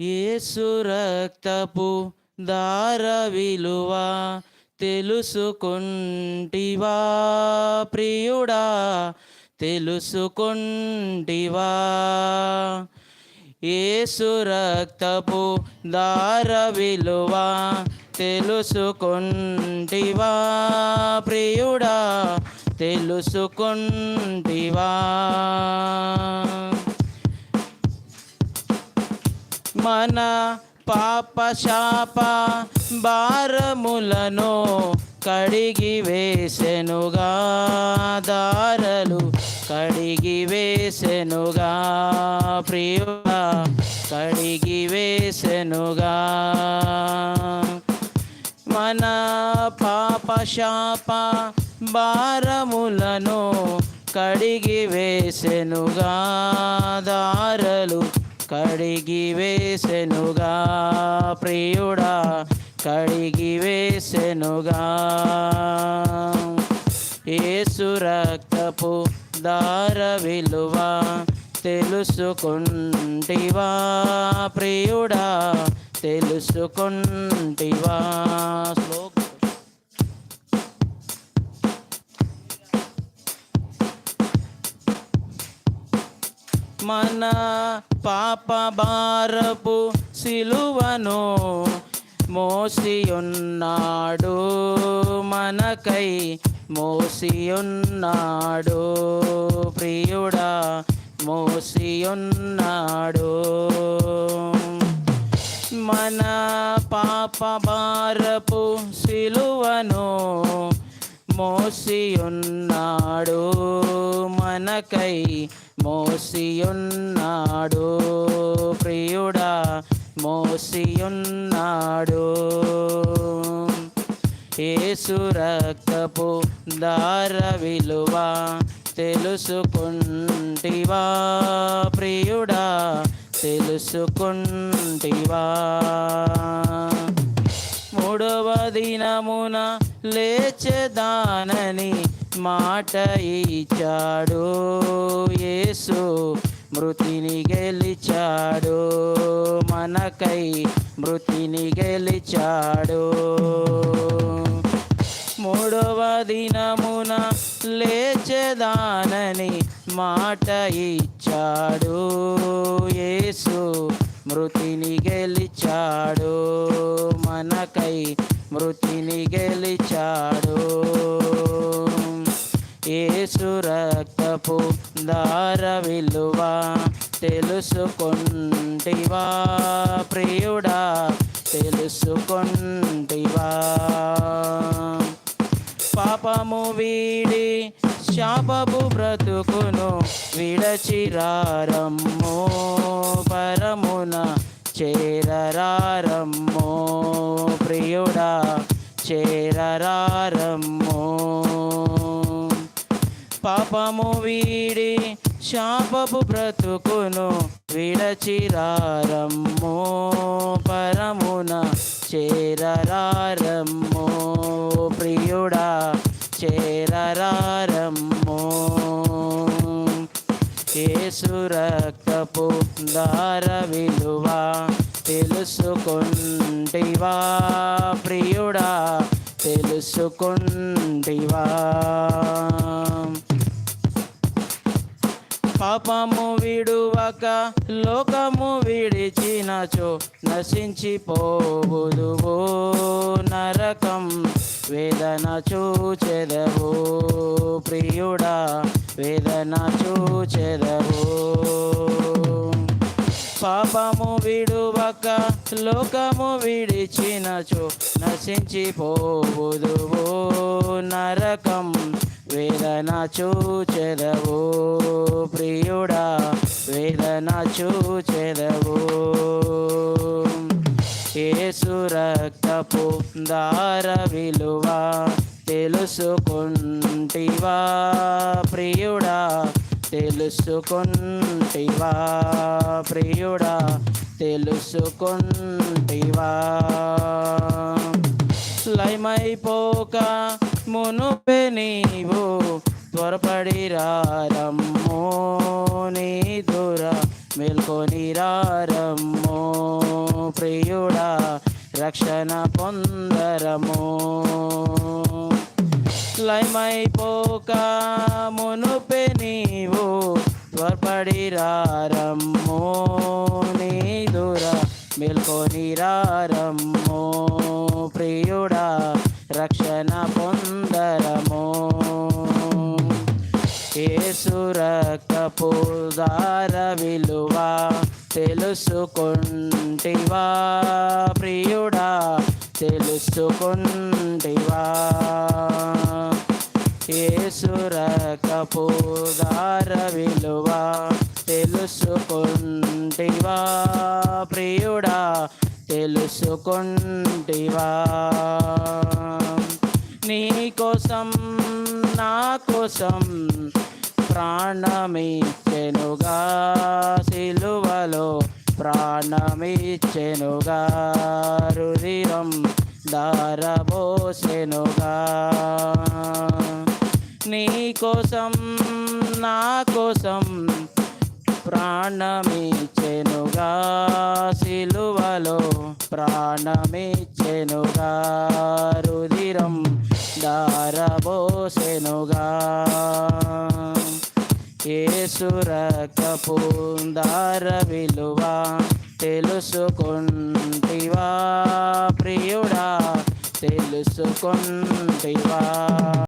ఏసు రక్తపు దార విలువ తెలుసుకుంటివా ప్రియుడా తెలుసుకుంటివా? ఏసు రక్తపు దార విలువ తెలుసుకుంటివా ప్రియుడా తెలుసుకుంటివా? మన పాప శాప భారములను కడిగి వేసెనుగా దారలు కడిగి వేసెనుగా ప్రియ కడిగి వేసెనుగా. మన పాప శాప భారములను కడిగి వేసెనుగా దారలు కడిగి వేసెనుగా ప్రియుడా కడిగి వేసెనుగా ఏసు రక్తపు దార విలువ తెలుసుకుంటివా ప్రియుడా తెలుసుకుంటివా. శ్లోక మన పాప బారపు సిలువను మోసియున్నాడు మనకై మోసియున్నాడు ప్రియుడా మోసియున్నాడు. మన పాప బారపు సిలువను మోసియున్నాడు మనకై మోసియున్నాడు. ప్రియుడా మోసియున్నాడు. ఏసు రక్తపు దార విలువ తెలుసుకుంటివా? ప్రియుడా తెలుసుకుంటివా? మూడవ దినమున లేచెదానని మాట ఇచ్చాడు. యేసు మృతిని గెలిచాడు. మనకై మృతిని గెలిచాడు. మూడవ దినమున లేచెదానని మాట ఇచ్చాడు. యేసు మృతిని గెలిచాడు. మనకై మృతిని గెలిచాడు. ఏసు రక్తపు దార విలువ తెలుసుకుంటివా? ప్రియుడా తెలుసుకుంటివా? పాపము వీడి శాపపు బ్రతుకును విడచిరారమ్మో పరమున చేరరారమ్మో. పాపము వీడి శాపపు బ్రతుకును విడచిరారమ్మో పరమున చేరరారమ్మో. ప్రియుడా చేరరారమ్మో. ఏసు రక్తపు దార విలువ తెలుసుకుంటివా. ప్రియుడా తెలుసుకుంటివా. పాపము విడువక లోకము విడిచినచో నశించిపోవుదువో. నరకం వేదన చూచెదవు ప్రియుడా వేదన చూచెదవు పాపము విడువక లోకము విడిచినచో నశించిపోవుదువో. నరకం వేదన చూచెదవు ప్రియుడా వేదన చూచెదవు. ఏసు రక్తపు దార విలువ తెలుసుకుంటివా ప్రియుడా తెలుసుకుంటివా ప్రియుడా తెలుసుకుంటివా. లయమైపోక మునుపే నీవు. త్వరపడి రారమ్మో నీ దుర మేల్కొనిరారమ్మో ప్రియుడా రక్షణ పొందరము లయమైపోక మునుపె నీవు. త్వరపడి రారం దూర మేల్కోని మేల్కొనిరారమ్మో పొందరము ఏసురకపు దార విలువ తెలుసుకుంటివా. ప్రియుడా తెలుసుకుంటివా. ఏసురకపు దార విలువ తెలుసుకుంటివా. ప్రియుడా తెలుసుకుంటివా. నీ కోసం ప్రాణమిచ్చెనుగా సిలువలో ప్రాణమిచ్చెనుగా రుధిరం దారబోసెనుగా నీ కోసం నా కోసం ప్రాణమిచ్చెనుగా సిలువలో ప్రాణమిచ్చెనుగా రుధిరం దారబోసెనుగా ఏసురకపు దార విలువ తెలుసుకుంటివా? ప్రియుడా తెలుసుకుంటివా?